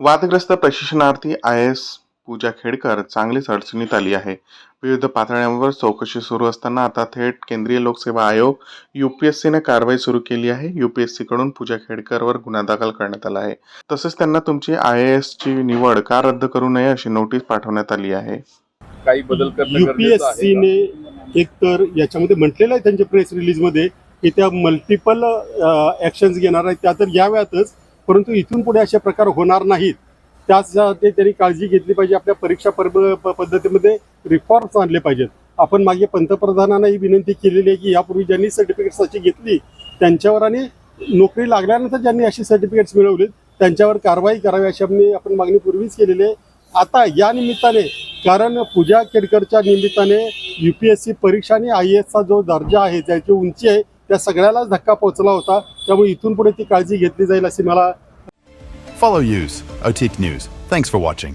वादग्रस्त प्रशिक्षणार्थी I S पूजा खेडकर चांगलीच अडचणीत आली आहे. विविध पातळ्यांवर चौकशी सुरू असताना आता थेट केंद्रीय लोकसेवा आयोग यू पी एस सीने कारवाई सुरू केली आहे. यू पी एस सीकडून पूजा खेडकरवर गुन्हा दाखल करण्यात आला आहे. तसेच त्यांना तुमची आय ए एसची निवड का रद्द करू नये अशी नोटीस पाठवण्यात आली आहे. काही बदल युपीएससीने एक तर याच्यामध्ये म्हटलेलं आहे त्यांच्या प्रेस रिलीजमध्ये की त्या मल्टिपल ॲक्शन्स घेणार आहेत. त्या तर याव्यातच. परंतु इथून पुढे असे प्रकार होणार नाहीत. त्यासाठी त्यांनी काळजी घेतली पाहिजे. आपल्या परीक्षा पर प- पद्धतीमध्ये रिफॉर्म्स आणले पाहिजेत. आपण मागे पंतप्रधानांना ही विनंती केलेली आहे की यापूर्वी ज्यांनी सर्टिफिकेट्स अशी घेतली त्यांच्यावर आणि नोकरी लागल्यानंतर ज्यांनी अशी सर्टिफिकेट्स मिळवलीत त्यांच्यावर कारवाई करावी अशी आम्ही आपण मागणी पूर्वीच केलेली आहे. आता या निमित्ताने कारण पूजा केडकरच्या निमित्ताने यू पी एस सी परीक्षा आणि आय एसचा जो दर्जा आहे ज्याची उंची आहे त्या सगळ्यालाच धक्का पोहोचला होता. त्यामुळे इथून पुढे ती काळजी घेतली जाईल अशी मला follow us OTIC news thanks for watching